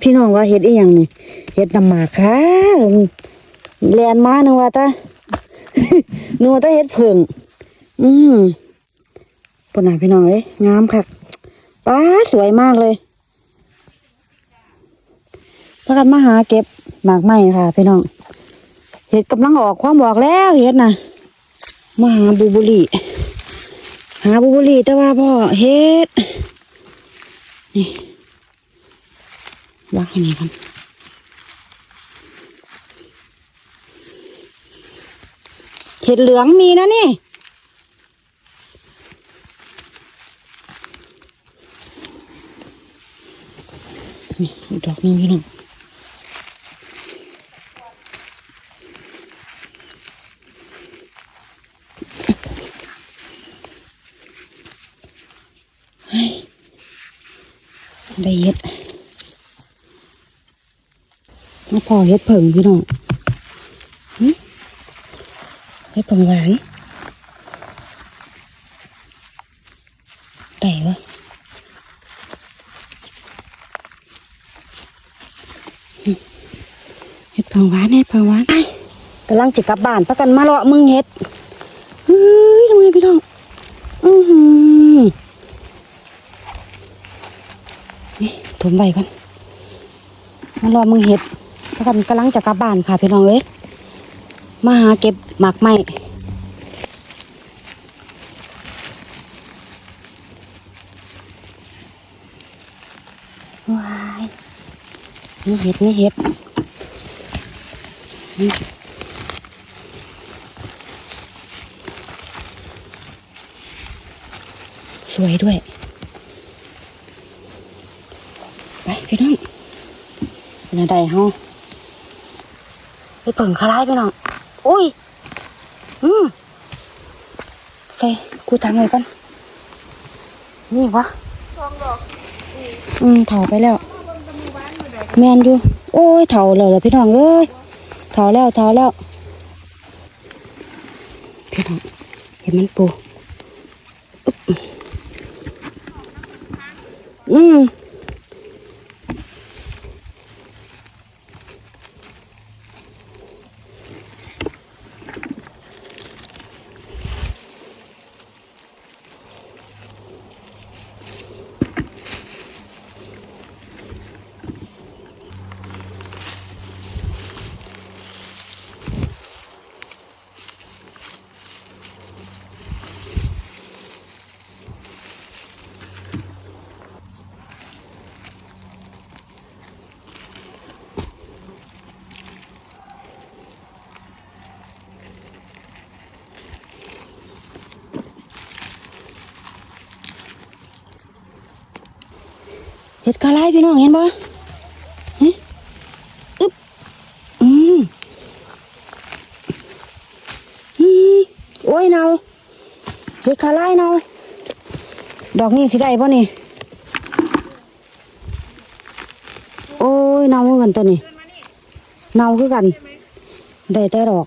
พี่น้องว่าเฮ็ดอีหยังนี่เฮ็ดน้ำหมากค่ะแลนมานึกว่าตานึกว่าตาเฮ็ดเพิ่งอืมปนน่ะพี่น้องเอ้ยงามคักป้าสวยมากเลยพากันมาหาเก็บหมากไม้ค่ะ พี่น้อง เห็ดกำลังออกความบอกแล้วเห็ดนะมาหาบูบุรีหาบูบุรีแต่ว่าพ่อเฮ็ดนี่ วางอันนี้กันเห็ดเหลืองมีนะนี่นี่ดอกนึงพี่น้องเฮ้ยได้เฮ็ด มาพอเฮ็ดเผิงพี่น้องเฮ็ดเผิงหวานได้วะเห็ดเพิงหวานเห็ดเพิงหวานไปกำลังจะกลับบ้านพักกันมาเลาะมึงเห็ดเฮ้ยทำไงพี่น้องอือหือนี่ถมใบกันมาเลาะมึงเห็ด พักกันกำลังจะกลับบ้านค่ะพี่น้องเอ้ยมาหาเก็บหมากไม้ว้ายนี่เห็ดนี่เห็ดสวยด้วย ไปพี่น้องเป็นอะไรเฮา เปิ่งคาร้ายพี่น้อง อุ้ย อืมใส่กูทางไว้กันนี่วะอืมเถาไปแล้ว แมนอยู่โอ้ยเถาแล้วล่ะพี่น้องเอ้ยเถาแล้วเถาแล้วพี่น้องเห็นมันปูอืม เห็ดกะไรพี่น้องเห็นปะฮะอึ๊บอืมอืมโอ้ยเนาเห็ดกะไรเนาดอกนี้สิได้ปะนี่ โอ้ยเนาเหมือนกันตัวนี้เนาคือกัน ได้แต่ดอก